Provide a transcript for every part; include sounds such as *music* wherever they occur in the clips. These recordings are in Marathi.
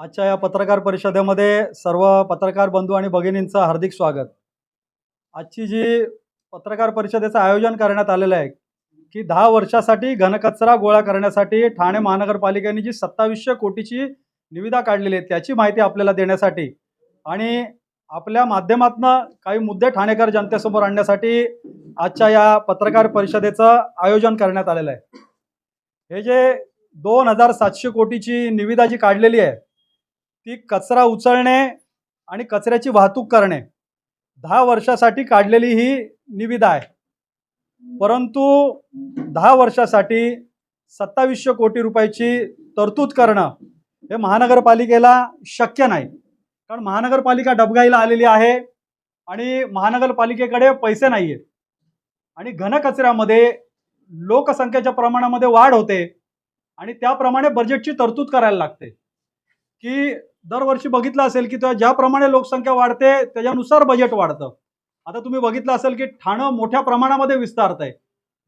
आजच्या या पत्रकार परिषदेमध्ये सर्व पत्रकार बंधू आणि भगिनींचं हार्दिक स्वागत. आजची जी पत्रकार परिषदेचं आयोजन करण्यात आलेलं आहे की दहा वर्षासाठी घनकचरा गोळा करण्यासाठी ठाणे महानगरपालिकेने जी सत्तावीसशे कोटीची निविदा काढलेली आहे त्याची माहिती आपल्याला देण्यासाठी आणि आपल्या माध्यमातनं काही मुद्दे ठाणेकर जनतेसमोर आणण्यासाठी आजच्या या पत्रकार परिषदेचं आयोजन करण्यात आलेलं आहे. हे जे दोन हजार सातशे कोटीची निविदा जी काढलेली आहे ती कचरा उचलणे आणि कचऱ्याची वाहतूक करणे. दहा वर्षासाठी काढलेली ही निविदा आहे. परंतु दहा वर्षासाठी सत्तावीसशे कोटी रुपयाची तरतूद करणं हे महानगरपालिकेला शक्य नाही. कारण महानगरपालिका डबगाईला आलेली आहे आणि महानगरपालिकेकडे पैसे नाही आहेत आणि घनकचऱ्यामध्ये लोकसंख्येच्या प्रमाणामध्ये वाढ होते आणि त्याप्रमाणे बजेटची तरतूद करायला लागते. की दरवर्षी बघितलं असेल की ज्याप्रमाणे लोकसंख्या वाढते त्याच्यानुसार बजेट वाढतं. आता तुम्ही बघितलं असेल की ठाणं मोठ्या प्रमाणामध्ये विस्तारत आहे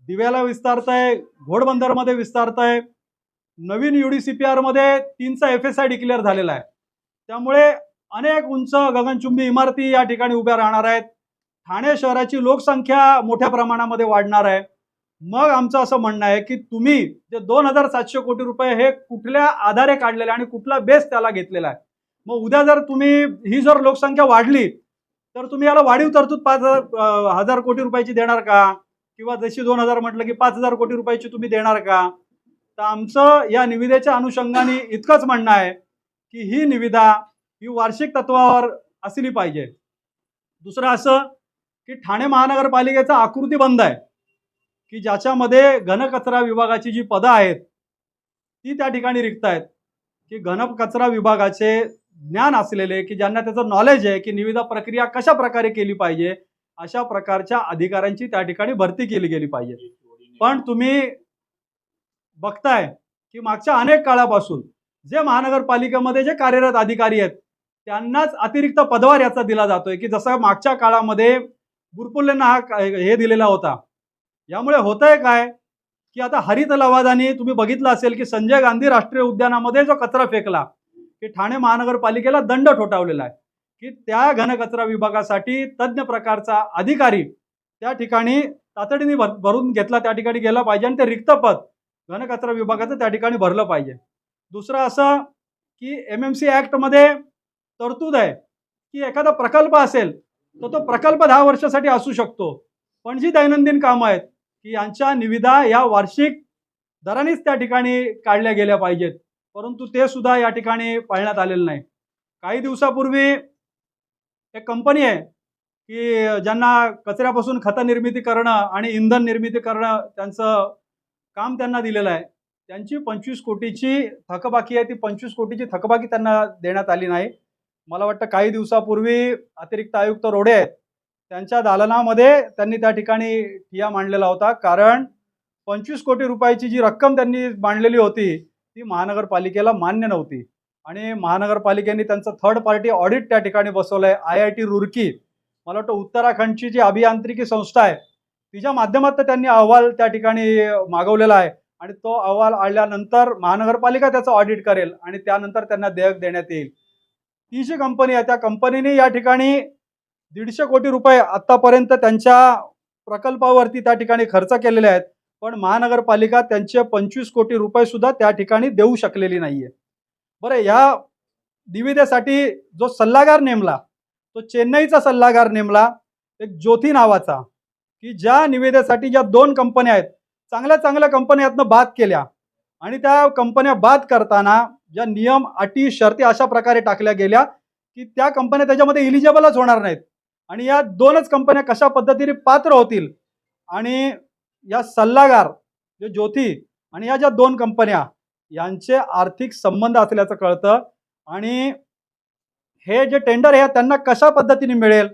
दिव्याला विस्तारत आहे घोडबंदरमध्ये विस्तारत आहे नवीन यू डी सी पी आरमध्ये तीनचा एफ एस आय डिक्लेअर झालेला आहे. त्यामुळे अनेक उंच गगनचुंबी इमारती या ठिकाणी उभ्या राहणार आहेत. ठाणे शहराची लोकसंख्या मोठ्या प्रमाणामध्ये वाढणार आहे. मग आमचं असं म्हणणं आहे की तुम्ही जे दोन हजार सातशे कोटी रुपये हे कुठल्या आधारे काढलेले आणि कुठला बेस त्याला घेतलेला आहे? मग उद्या जर तुम्ही ही जर लोकसंख्या वाढली तर तुम्ही याला वाढीव तरतूद पाच हजार हजार कोटी रुपयाची देणार का? किंवा जशी दोन हजार म्हटलं की पाच हजार कोटी रुपयाची तुम्ही देणार का? तर आमचं या निविदेच्या अनुषंगाने इतकंच म्हणणं आहे की ही निविदा ही वार्षिक तत्वावर असली पाहिजे. दुसरं असं की ठाणे महानगरपालिकेचा आकृती बंद आहे. की ज्याच्यामध्ये घनकचरा विभागाची जी पदं आहेत ती त्या ठिकाणी रिक्त आहेत की घनकचरा विभागाचे ज्ञान असलेले की ज्यांना त्याचं नॉलेज आहे की निविदा प्रक्रिया कशा प्रकारे केली पाहिजे अशा प्रकारच्या अधिकाऱ्यांची त्या ठिकाणी भरती केली गेली पाहिजे. पण तुम्ही बघताय की मागच्या अनेक काळापासून जे महानगरपालिकेमध्ये जे कार्यरत अधिकारी आहेत त्यांनाच अतिरिक्त पदवार याचा दिला जातोय. की जसं मागच्या काळामध्ये बुरपुल्लेंना हा हे दिलेला होता. यामुळे होतंय काय? की आता हरित लवादाने तुम्ही बघितलं असेल की संजय गांधी राष्ट्रीय उद्यानामध्ये जो कचरा फेकला की ठाणे महानगरपालिकेला दंड ठोठावलेला आहे. की त्या घनकचरा विभागासाठी तज्ज्ञ प्रकारचा अधिकारी त्या ठिकाणी तातडीने भर भरून घेतला त्या ठिकाणी गेला पाहिजे आणि ते रिक्त पद घनकचरा विभागाचं त्या ठिकाणी भरलं पाहिजे. दुसरं असं की एम एम सी ॲक्टमध्ये तरतूद आहे की एखादा प्रकल्प असेल तर तो प्रकल्प दहा वर्षासाठी असू शकतो. पण जी दैनंदिन कामं आहेत की यांच्या निविदा या वार्षिक दरानेच त्या ठिकाणी काढल्या गेल्या पाहिजेत. परंतु ते सुद्धा या ठिकाणी पाळण्यात आलेलं नाही. काही दिवसापूर्वी एक कंपनी आहे की ज्यांना कचऱ्यापासून खत निर्मिती करणं आणि इंधन निर्मिती करणं त्यांचं काम त्यांना दिलेलं आहे. त्यांची पंचवीस कोटीची थकबाकी आहे ती पंचवीस कोटीची थकबाकी त्यांना देण्यात आली नाही. मला वाटतं काही दिवसापूर्वी अतिरिक्त आयुक्त रोडे आहेत त्यांच्या दालनामध्ये त्यांनी त्या ठिकाणी ठिया मांडलेला होता. कारण पंचवीस कोटी रुपयाची जी रक्कम त्यांनी मांडलेली होती ती महानगरपालिकेला मान्य नव्हती. आणि महानगरपालिकेने त्यांचं थर्ड पार्टी ऑडिट त्या ठिकाणी बसवलं आहे आय आय टी रुरकी. मला वाटतं उत्तराखंडची जी अभियांत्रिकी संस्था आहे तिच्या माध्यमातून त्यांनी अहवाल त्या ठिकाणी मागवलेला आहे. आणि तो अहवाल आल्यानंतर महानगरपालिका त्याचं ऑडिट करेल आणि त्यानंतर त्यांना देयक देण्यात येईल. ती जी कंपनी आहे त्या कंपनीने या ठिकाणी दीडशे कोटी रुपये आत्तापर्यंत त्यांच्या प्रकल्पावरती त्या ठिकाणी खर्च केलेले आहेत. पण महानगरपालिका त्यांचे पंचवीस कोटी रुपये सुद्धा त्या ठिकाणी देऊ शकलेली नाहीये. बरं या निविदेसाठी जो सल्लागार नेमला तो चेन्नईचा सल्लागार नेमला एक ज्योती नावाचा की ज्या निविदेसाठी ज्या दोन कंपन्या आहेत चांगल्या चांगल्या कंपन्यातनं बाद केल्या आणि त्या कंपन्या बाद करताना ज्या नियम अटी शर्ती अशा प्रकारे टाकल्या गेल्या की त्या कंपन्या त्याच्यामध्ये इलिजिबलच होणार नाहीत. आणि या दोनच कंपन्या कशा पद्धतीने पात्र होतील आणि या सल्लागार जे ज्योती आणि या ज्या दोन कंपन्या यांचे आर्थिक संबंध असल्याचं कळतं. आणि हे जे टेंडर आहे त्यांना कशा पद्धतीने मिळेल?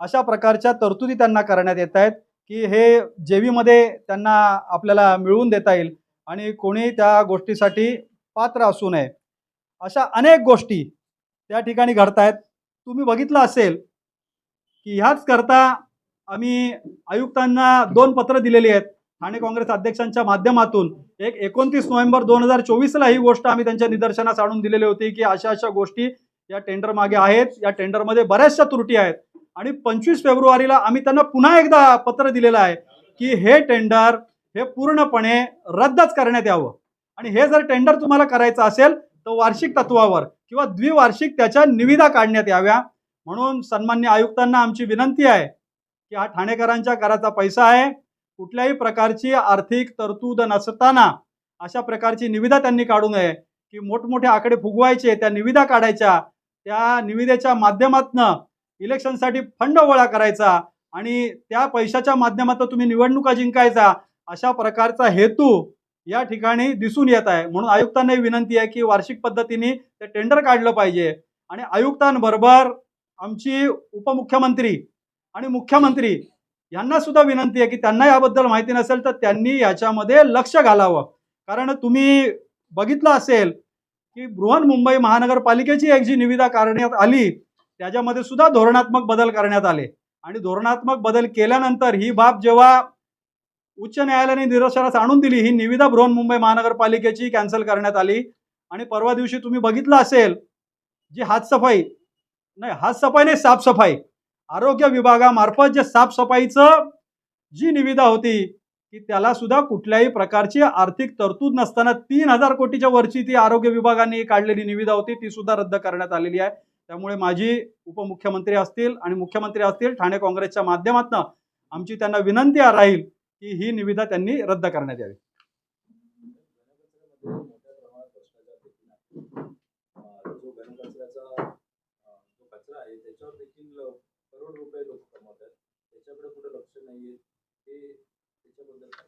अशा प्रकारच्या तरतुदी त्यांना करण्यात येत आहेत की हे जेवीमध्ये त्यांना आपल्याला मिळवून देता येईल आणि कोणी त्या गोष्टीसाठी पात्र असू नये. अशा अनेक गोष्टी त्या ठिकाणी घडत आहेत तुम्ही बघितलं असेल की ह्याच करता आम्ही आयुक्तांना दोन पत्र दिलेली आहेत. ठाणे काँग्रेस अध्यक्षांच्या माध्यमातून. एक एकोणतीस नोव्हेंबर दोन हजार चोवीसला ही गोष्ट आम्ही त्यांच्या निदर्शनास आणून दिलेली होती की अशा अशा गोष्टी या टेंडर मागे आहेत. या टेंडरमध्ये बऱ्याचशा त्रुटी आहेत. आणि पंचवीस फेब्रुवारीला आम्ही त्यांना पुन्हा एकदा पत्र दिलेलं आहे की हे टेंडर हे पूर्णपणे रद्दच करण्यात यावं. आणि हे जर टेंडर तुम्हाला करायचं असेल तर वार्षिक तत्वावर किंवा द्विवार्षिक त्याच्या निविदा काढण्यात याव्या. म्हणून सन्मान्य आयुक्तांना आमची विनंती आहे की हा ठाणेकरांच्या कराचा पैसा आहे. कुठल्याही प्रकारची आर्थिक तरतूद नसताना अशा प्रकारची निविदा त्यांनी काढू नये की मोठमोठे आकडे फुगवायचे त्या निविदा काढायच्या त्या निविदेच्या माध्यमातनं इलेक्शनसाठी फंड गोळा करायचा आणि त्या पैशाच्या माध्यमातून तुम्ही निवडणुका जिंकायचा अशा प्रकारचा हेतू या ठिकाणी दिसून येत आहे. म्हणून आयुक्तांनाही विनंती आहे की वार्षिक पद्धतीने ते टेंडर काढलं पाहिजे आणि आयुक्तांबरोबर आमची उपमुख्यमंत्री आणि मुख्यमंत्री यांना सुद्धा विनंती आहे की त्यांना याबद्दल माहिती नसेल तर त्यांनी याच्यामध्ये लक्ष घालावं. कारण तुम्ही बघितलं असेल की बृहन्मुंबई महानगरपालिकेची एक जी निविदा करण्यात आली त्याच्यामध्ये सुद्धा धोरणात्मक बदल करण्यात आले. आणि धोरणात्मक बदल केल्यानंतर ही बाब जेव्हा उच्च न्यायालयाने निदर्शनास आणून दिली ही निविदा बृहन्मुंबई महानगरपालिकेची कॅन्सल करण्यात आली. आणि परवा दिवशी तुम्ही बघितलं असेल जी हातसफाई नाही हातसफाई नाही साफसफाई. आरोग्य विभागामार्फत जे साफसफाईचं जी निविदा होती की त्याला सुद्धा कुठल्याही प्रकारची आर्थिक तरतूद नसताना तीन हजार कोटीच्या वरची ती आरोग्य विभागाने काढलेली निविदा होती ती सुद्धा रद्द करण्यात आलेली आहे. त्यामुळे माझी उपमुख्यमंत्री असतील आणि मुख्यमंत्री असतील ठाणे काँग्रेसच्या माध्यमातून आमची त्यांना विनंती राहील की ही निविदा त्यांनी रद्द करण्यात यावी मोठ्या प्रमाणात भ्रष्टाचार देखील आहे. अं, जो घनकचऱ्याचा अं, जो कचरा आहे त्याच्यावर देखील अं, करोड रुपये लोक कमवतात त्याच्याकडे त्याच्याबद्दल काय?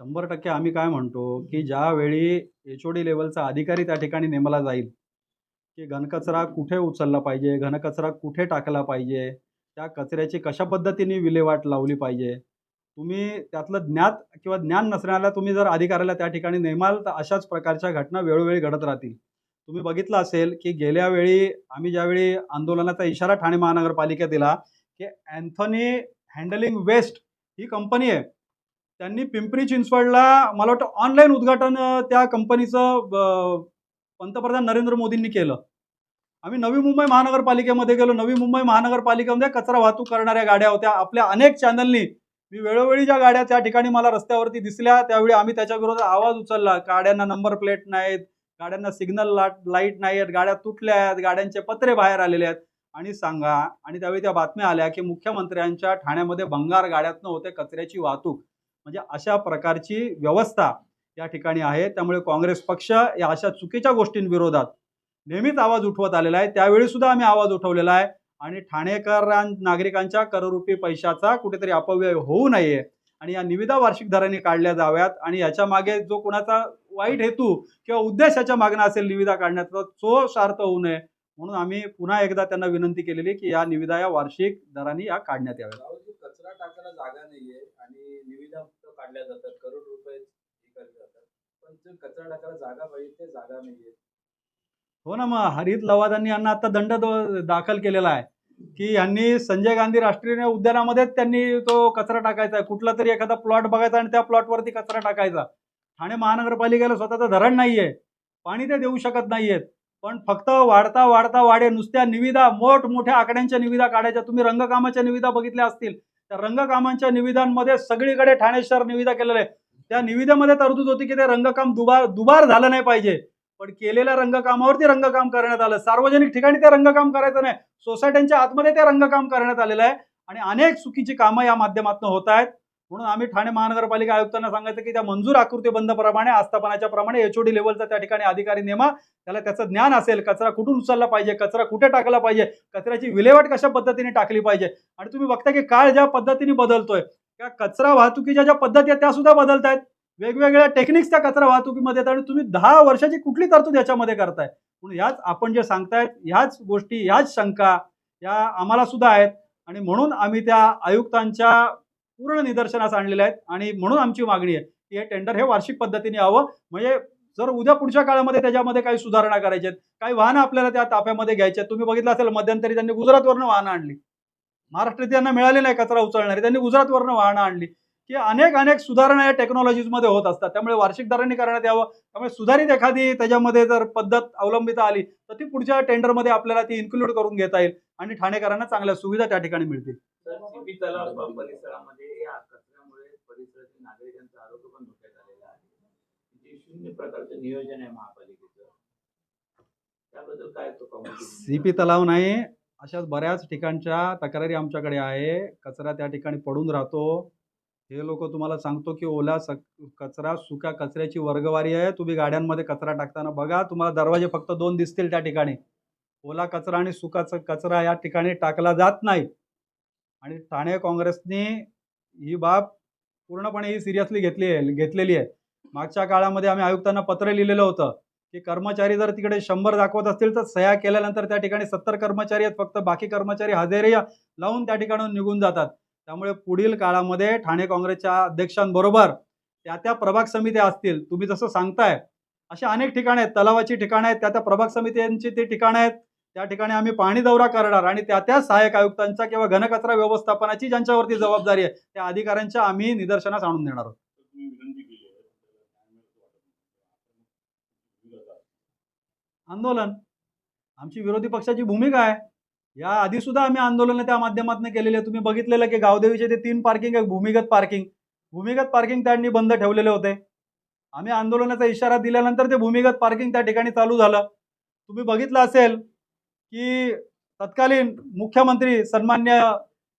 शंभर टक्के आम्ही काय म्हणतो की ज्यावेळी एच ओ डी लेवलचा अधिकारी त्या ठिकाणी नेमला जाईल की घनकचरा कुठे उचलला पाहिजे घनकचरा कुठे टाकला पाहिजे त्या कचऱ्याची कशा पद्धतीने विल्हेवाट लावली पाहिजे तुम्ही त्यातलं ज्ञात किंवा ज्ञान नसण्याला तुम्ही जर अधिकाऱ्याला त्या ठिकाणी नेमाल तर अशाच प्रकारच्या घटना वेळोवेळी घडत राहतील तुम्ही बघितलं असेल की गेल्या वेळी आम्ही ज्यावेळी आंदोलनाचा इशारा ठाणे महानगरपालिकेत दिला की अँथनी हँडलिंग वेस्ट ही कंपनी आहे. त्यांनी पिंपरी चिंचवडला मला वाटतं ऑनलाईन उद्घाटन त्या कंपनीचं पंतप्रधान नरेंद्र मोदींनी केलं. आम्ही नवी मुंबई महानगरपालिकेमध्ये गेलो. नवी मुंबई महानगरपालिकेमध्ये कचरा वाहतूक करणाऱ्या गाड्या होत्या. आपल्या अनेक चॅनलनी मी वेळोवेळी ज्या गाड्या त्या ठिकाणी मला रस्त्यावरती दिसल्या. त्यावेळी आम्ही त्याच्याविरोधात आवाज उचलला. गाड्यांना नंबर प्लेट नाहीत. गाड्यांना सिग्नल लाइट नाही आहेत गाड्या तुटल्या आहेत. गाड्यांचे पत्रे बाहेर आलेले आहेत. आणि सांगा आणि त्यावेळी त्या बातम्या आल्या की मुख्यमंत्र्यांच्या ठाण्यामध्ये भंगार गाड्यातनं होते कचऱ्याची वाहतूक. म्हणजे अशा प्रकारची व्यवस्था या ठिकाणी आहे. त्यामुळे काँग्रेस पक्ष या अशा चुकीच्या गोष्टींविरोधात नेहमीच आवाज उठवत आलेला आहे. त्यावेळी सुद्धा आम्ही आवाज उठवलेला आहे. आणि ठाणेकरां नागरिकांच्या कररूपी पैशाचा कुठेतरी अपव्यय होऊ नये आणि या निविदा वार्षिक दराने काढल्या जाव्यात आणि याच्या मागे जो कोणाचा वाईट हेतू किंवा उद्देश याच्या मागणं असेल निविदा काढण्याचा तो स्वार्थ होऊ नये. म्हणून आम्ही पुन्हा एकदा त्यांना विनंती केलेली की या निविदा या वार्षिक दराने या काढण्यात राहुलजी कचरा टाकायला जागा नाहीये आणि निविदा काढल्या जातात करोड रुपये हे जातात. पण कचरा टाकायला जागा पाहिजे ते जागा नाहीये. हो ना मग हरित लवादांनी यांना आता दंड दाखल केलेला आहे. की यांनी संजय गांधी राष्ट्रीय उद्यानामध्येच त्यांनी तो कचरा टाकायचा. आहे कुठला तरी एखादा प्लॉट बघायचा आणि त्या प्लॉटवरती कचरा टाकायचा. ठाणे महानगरपालिकेला स्वतःचं धरण नाहीये. पाणी ते देऊ शकत नाहीयेत. पण फक्त वाढता वाढता वाढे नुसत्या निविदा मोठमोठ्या आकड्यांच्या निविदा काढायच्या. तुम्ही रंगकामाच्या निविदा बघितल्या असतील. त्या रंगकामांच्या निविदांमध्ये सगळीकडे ठाणे शहर निविदा केलेल्या आहे त्या निविदेमध्ये तरतूद होती की ते रंगकाम दुबार दुबार झालं नाही पाहिजे. पण केलेल्या रंगकामावरती रंगकाम करण्यात आलं. सार्वजनिक ठिकाणी ते रंगकाम करायचं नाही. सोसायट्यांच्या आतमध्ये ते रंगकाम करण्यात आलेलं आहे. आणि अनेक चुकीची कामं या माध्यमातून होत आहेत. म्हणून आम्ही ठाणे महानगरपालिका आयुक्तांना सांगायचं की त्या मंजूर आकृती बंदप्रमाणे आस्थापनाच्या प्रमाणे एचओडी लेवलचा त्या ठिकाणी अधिकारी नेमा. त्याला त्याचं ज्ञान असेल कचरा कुठून उचलला पाहिजे कचरा कुठे टाकला पाहिजे कचऱ्याची विल्हेवाट कशा पद्धतीने टाकली पाहिजे? आणि तुम्ही बघता की काळ ज्या पद्धतीने बदलतोय त्या कचरा वाहतुकीच्या ज्या पद्धती आहेत त्या सुद्धा बदलत आहेत वेगवेगळ्या टेक्निक्स त्या कचरा वाहतुकीमध्ये आहेत आणि तुम्ही दहा वर्षाची कुठली तरतूद याच्यामध्ये करताय? म्हणून ह्याच आपण जे सांगतायत ह्याच गोष्टी ह्याच शंका या आम्हाला सुद्धा आहेत. आणि म्हणून आम्ही त्या आयुक्तांच्या पूर्ण निदर्शनास आणलेले आहेत. आणि म्हणून आमची मागणी आहे की हे टेंडर हे वार्षिक पद्धतीने यावं. म्हणजे जर उद्या पुढच्या काळामध्ये त्याच्यामध्ये काही सुधारणा करायच्या आहेत काही वाहनं आपल्याला त्या ताफ्यामध्ये घ्यायचे आहेत. तुम्ही बघितलं असेल मध्यंतरी त्यांनी गुजरातवरनं वाहनं आणली. महाराष्ट्रात त्यांना मिळाले नाही कचरा उचलणारी. त्यांनी गुजरातवरनं वाहनं आणली. की अनेक अनेक सुधारणा या टेक्नॉलॉजीजमध्ये होत असतात. त्यामुळे वार्षिक दरांनी करण्यात यावं. त्यामुळे सुधारित एखादी त्याच्यामध्ये जर पद्धत अवलंबिता आली तर ती पुढच्या टेंडरमध्ये आपल्याला ती इन्क्लूड करून घेता येईल. आणि ठाणेकरांना चांगल्या सुविधा त्या ठिकाणी मिळतील. तर सीपी तलाव परिसरामध्ये या कचऱ्यामुळे परिसरातील नागरिकांचं आरोग्य पण धोक्यात आलेलं आहे. जे शून्य प्रकारचं नियोजन आहे महापालिकेचं त्याबद्दल काय तो *coughs* सीपी तलाव नाही अशाच बऱ्याच ठिकाणच्या तक्रारी आमच्याकडे आहे. कचरा त्या ठिकाणी पडून राहतो. हे लोक तुम्हाला सांगतो की ओला सक कचरा सुका कचऱ्याची वर्गवारी आहे. तुम्ही गाड्यांमध्ये कचरा टाकताना बघा तुम्हाला दरवाजे फक्त दोन दिसतील त्या ठिकाणी. ओला कचरा आणि सुका कचरा या ठिकाणी टाकला जात नाही. आणि ठाणे काँग्रेसने ही बाब पूर्णपणे ही सिरियसली घेतली आहे घेतलेली आहे. मागच्या काळामध्ये आम्ही आयुक्तांना पत्र लिहिलेलं होतं की कर्मचारी जर तिकडे शंभर दाखवत असतील तर सह्या केल्यानंतर त्या ठिकाणी सत्तर कर्मचारी आहेत फक्त बाकी कर्मचारी हजेरी लावून त्या ठिकाणून निघून जातात. त्यामुळे पुढील काळामध्ये ठाणे काँग्रेसच्या अध्यक्षांबरोबर त्या त्या प्रभाग समित्या असतील तुम्ही जसं सांगताय अशा अनेक ठिकाणं आहेत तलावाची ठिकाणं आहेत त्या त्या प्रभाग समित्यांची ती ठिकाणं आहेत. त्या ठिकाणी आम्ही पाणी दौरा करणार आणि त्या त्या सहाय्यक आयुक्तांच्या किंवा घनकचरा व्यवस्थापनाची ज्यांच्यावरती जबाबदारी आहे त्या अधिकाऱ्यांच्या आम्ही निदर्शनास आणून देणार आहोत. आंदोलन. आमची विरोधी पक्षाची भूमिका आहे. या आधी सुद्धा आम्ही आंदोलन त्या माध्यमातून केलेले आहे. तुम्ही बघितलेलं की गावदेवीचे ते तीन पार्किंग आहे भूमिगत पार्किंग भूमिगत पार्किंग त्यांनी बंद ठेवलेले होते. आम्ही आंदोलनाचा इशारा दिल्यानंतर ते भूमिगत पार्किंग त्या ठिकाणी चालू झालं. तुम्ही बघितलं असेल की तत्कालीन मुख्यमंत्री सन्मान्य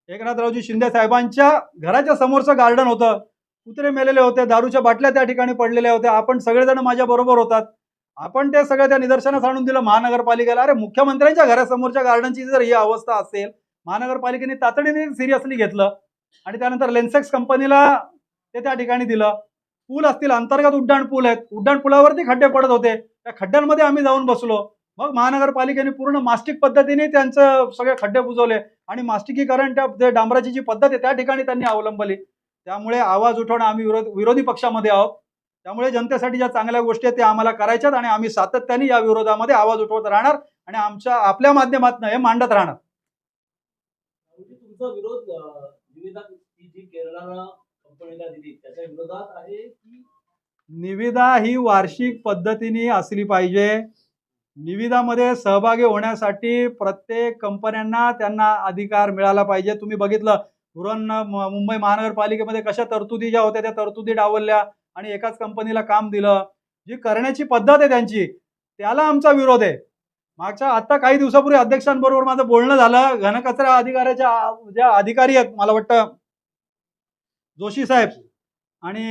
एकनाथरावजी शिंदे साहेबांच्या घराच्या समोरचं गार्डन होतं. कुत्रे मेलेले होते दारूच्या बाटल्या त्या ठिकाणी पडलेल्या होत्या. आपण सगळेजण माझ्या बरोबर होतात. आपण ते सगळं त्या निदर्शनास आणून दिलं. महानगरपालिकेला अरे मुख्यमंत्र्यांच्या घरासमोरच्या गार्डनची जर ही अवस्था असेल महानगरपालिकेने तातडीने सिरियसली घेतलं आणि त्यानंतर लेन्सेक्स कंपनीला ते त्या ठिकाणी दिलं. पूल असतील अंतर्गत उड्डाण पूल आहेत. उड्डाण पुलावरती खड्डे पडत होते. त्या खड्ड्यांमध्ये आम्ही जाऊन बसलो. मग महानगरपालिकेने पूर्ण मास्टिक पद्धतीने त्यांचं सगळे खड्डे बुजवले आणि मास्टिकीकरण त्या डांबराची जी पद्धत आहे त्या ठिकाणी त्यांनी अवलंबली. त्यामुळे आवाज उठवणं आम्ही विरोध विरोधी पक्षामध्ये आहोत. त्यामुळे जनतेसाठी ज्या चांगल्या गोष्टी आहेत त्या आम्हाला करायच्यात आणि आम्ही सातत्याने या विरोधामध्ये आवाज उठवत राहणार आणि आमच्या आपल्या माध्यमातून हे मांडत राहणार. तुमचा विरोध अं, निविदा ती जी केरळला कंपनीला दिली त्याच्या विरोधात आहे की निविदा ही वार्षिक पद्धतीने असली पाहिजे. निविदामध्ये सहभागी होण्यासाठी प्रत्येक कंपन्यांना त्यांना अधिकार मिळाला पाहिजे. तुम्ही बघितलं पुरण मुंबई महानगरपालिकेमध्ये कशा तरतुदी ज्या होत्या त्या तरतुदी डावलल्या आणि एकाच कंपनीला काम दिलं. जी करण्याची पद्धत आहे त्यांची त्याला आमचा विरोध आहे. मागच्या आता काही दिवसापूर्वी अध्यक्षांबरोबर माझं बोलणं झालं. घनकचरा अधिकाऱ्याच्या ज्या अधिकारी आहेत मला वाटतं जोशी साहेब आणि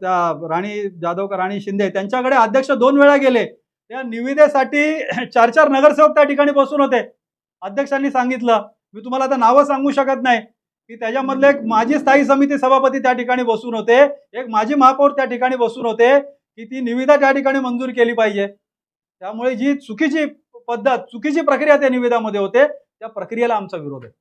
त्या राणी जाधवकर राणी शिंदे त्यांच्याकडे अध्यक्ष दोन वेळा गेले. त्या निविदेसाठी चार चार नगरसेवक त्या ठिकाणी बसून होते. अध्यक्षांनी सांगितलं. मी तुम्हाला आता नावं सांगू शकत नाही. की त्याच्यामधले एक माजी स्थायी समिती सभापती त्या ठिकाणी बसून होते. एक माजी महापौर त्या ठिकाणी बसून होते. की ती निविदा त्या ठिकाणी मंजूर केली पाहिजे. त्यामुळे जी चुकीची पद्धत चुकीची प्रक्रिया त्या निविदामध्ये होते त्या प्रक्रियेला आमचा विरोध आहे.